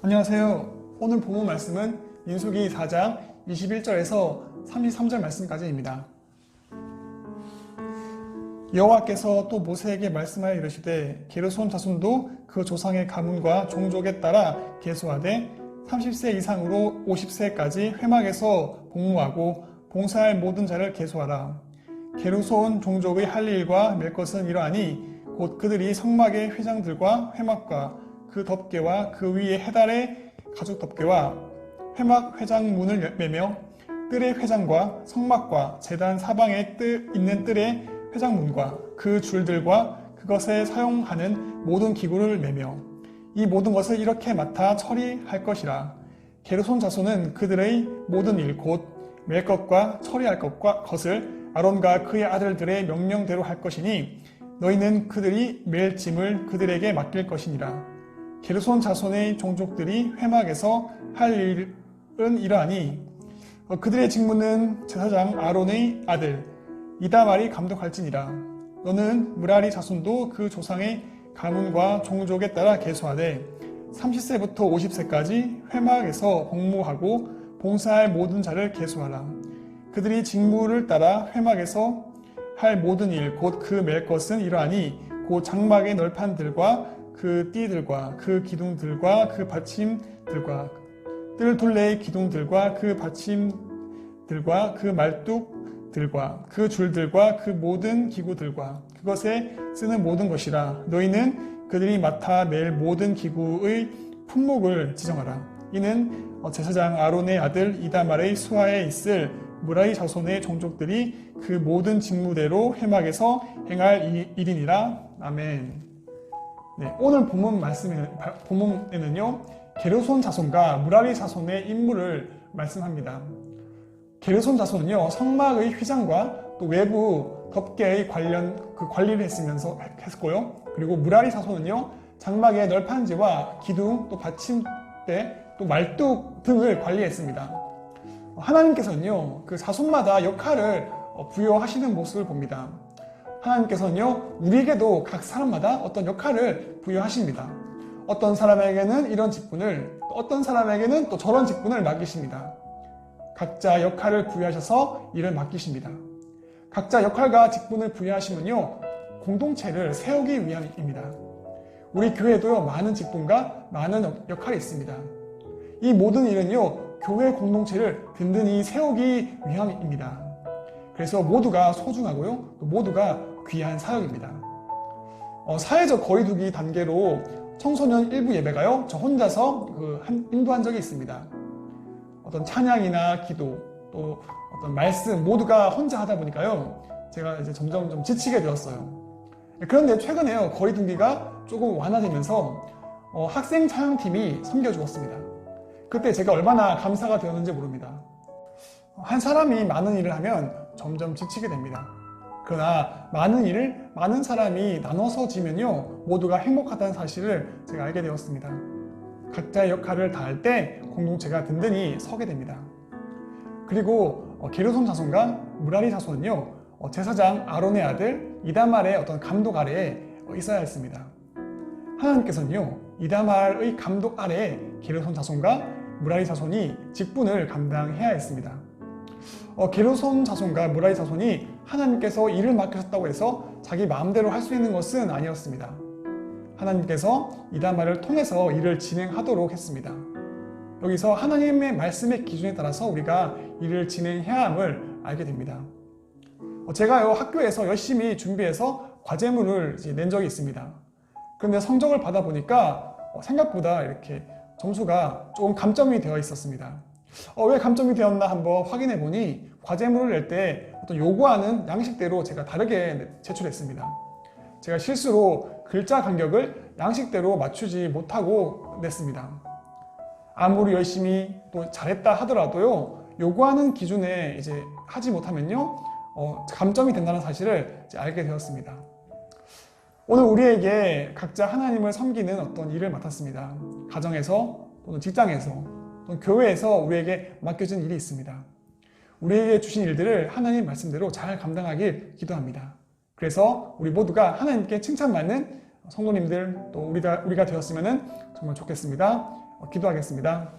안녕하세요. 오늘 본문 말씀은 민수기 4장 21절에서 33절 말씀까지입니다. 여호와께서 또 모세에게 말씀하여 이르시되 게르손 자손도 그 조상의 가문과 종족에 따라 계수하되 30세 이상으로 50세까지 회막에서 복무하고 봉사할 모든 자를 계수하라. 게르손 종족의 할 일과 맬 것은 이러하니 곧 그들이 성막의 회장들과 회막과 그 덮개와 그 위에 해달의 가죽 덮개와 회막 회장 문을 매며 뜰의 회장과 성막과 재단 사방에 뜰 있는 뜰의 회장문과 그 줄들과 그것에 사용하는 모든 기구를 매며 이 모든 것을 이렇게 맡아 처리할 것이라. 게르손 자손은 그들의 모든 일곧맬 것과 처리할 것과 것을 아론과 그의 아들들의 명령대로 할 것이니 너희는 그들이 맬 짐을 그들에게 맡길 것이니라 게르손 자손의 종족들이 회막에서 할 일은 이러하니 어, 그들의 직무는 제사장 아론의 아들 이다말이 감독할지니라. 너는 무라리 자손도 그 조상의 가문과 종족에 따라 계수하되 30세부터 50세까지 회막에서 복무하고 봉사할 모든 자를 계수하라. 그들이 직무를 따라 회막에서 할 모든 일 곧그맬 것은 이러하니 곧 장막의 널판들과 그 띠들과 그 기둥들과 그 받침들과 뜰 둘레의 기둥들과 그 받침들과 그 말뚝들과 그 줄들과 그 모든 기구들과 그것에 쓰는 모든 것이라. 너희는 그들이 맡아 맬 모든 기구의 품목을 지정하라. 이는 제사장 아론의 아들 이다말의 수하에 있을 무라이 자손의 종족들이 그 모든 직무대로 회막에서 행할 이- 일이니라. 아멘. 네, 오늘 본문 말씀에 본문에는요 게르손 자손과 무라리 자손의 인물을 말씀합니다. 게르손 자손은요 성막의 휘장과 또 외부 덮개의 관련 그 관리를 했으면서 했고요. 그리고 무라리 자손은요 장막의 널판지와 기둥 또 받침대 또 말뚝 등을 관리했습니다. 하나님께서는요 그 자손마다 역할을 어, 부여하시는 모습을 봅니다. 하나님께서는요, 우리에게도 각 사람마다 어떤 역할을 부여하십니다. 어떤 사람에게는 이런 직분을, 또 어떤 사람에게는 또 저런 직분을 맡기십니다. 각자 역할을 부여하셔서 일을 맡기십니다. 각자 역할과 직분을 부여하시면요, 공동체를 세우기 위함입니다. 우리 교회도요, 많은 직분과 많은 역할이 있습니다. 이 모든 일은요, 교회 공동체를 든든히 세우기 위함입니다. 그래서 모두가 소중하고요. 또 모두가 귀한 사역입니다. 어, 사회적 거리두기 단계로 청소년 일부 예배가요. 저 혼자서 그 한- 인도한 적이 있습니다. 어떤 찬양이나 기도 또 어떤 말씀 모두가 혼자 하다 보니까요. 제가 이제 점점 좀 지치게 되었어요. 그런데 최근에요. 거리두기가 조금 완화되면서 어, 학생 찬양팀이 섬겨주었습니다. 그때 제가 얼마나 감사가 되었는지 모릅니다. 한 사람이 많은 일을 하면 점점 지치게 됩니다. 그러나 많은 일을 많은 사람이 나눠서 지면요 모두가 행복하다는 사실을 제가 알게 되었습니다. 각자의 역할을 다할 때 공동체가 든든히 서게 됩니다. 그리고 어, 게르손 자손과 무라리 자손은요 어, 제사장 아론의 아들 이다말의 어떤 감독 아래에 어, 있어야 했습니다. 하나님께서는요 이다말의 감독 아래에 게르손 자손과 무라리 자손이 직분을 감당해야 했습니다. 어, 게르손 자손과 무라리 자손이 하나님께서 일을 맡기셨다고 해서 자기 마음대로 할 수 있는 것은 아니었습니다. 하나님께서 이다말을 통해서 일을 진행하도록 했습니다. 여기서 하나님의 말씀의 기준에 따라서 우리가 일을 진행해야 함을 알게 됩니다. 어, 제가요 학교에서 열심히 준비해서 과제문을 이제 낸 적이 있습니다. 그런데 성적을 받아 보니까 어, 생각보다 이렇게 점수가 조금 감점이 되어 있었습니다. 어, 왜 감점이 되었나 한번 확인해 보니 과제물을 낼 때 어떤 요구하는 양식대로 제가 다르게 제출했습니다. 제가 실수로 글자 간격을 양식대로 맞추지 못하고 냈습니다. 아무리 열심히 또 잘했다 하더라도요, 요구하는 기준에 이제 하지 못하면요, 어, 감점이 된다는 사실을 알게 되었습니다. 오늘 우리에게 각자 하나님을 섬기는 어떤 일을 맡았습니다. 가정에서 또는 직장에서 또는 교회에서 우리에게 맡겨진 일이 있습니다. 우리에게 주신 일들을 하나님 말씀대로 잘 감당하길 기도합니다. 그래서 우리 모두가 하나님께 칭찬받는 성도님들 또 우리가 우리가 되었으면 정말 좋겠습니다. 어, 기도하겠습니다.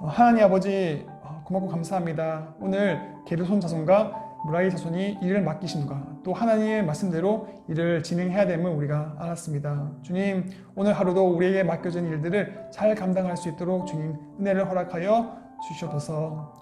어, 하나님 아버지 어, 고맙고 감사합니다. 오늘 게르손 자손과 무라이 자손이 일을 맡기심과 또 하나님의 말씀대로 일을 진행해야 됨을 우리가 알았습니다. 주님 오늘 하루도 우리에게 맡겨진 일들을 잘 감당할 수 있도록 주님 은혜를 허락하여 주시옵소서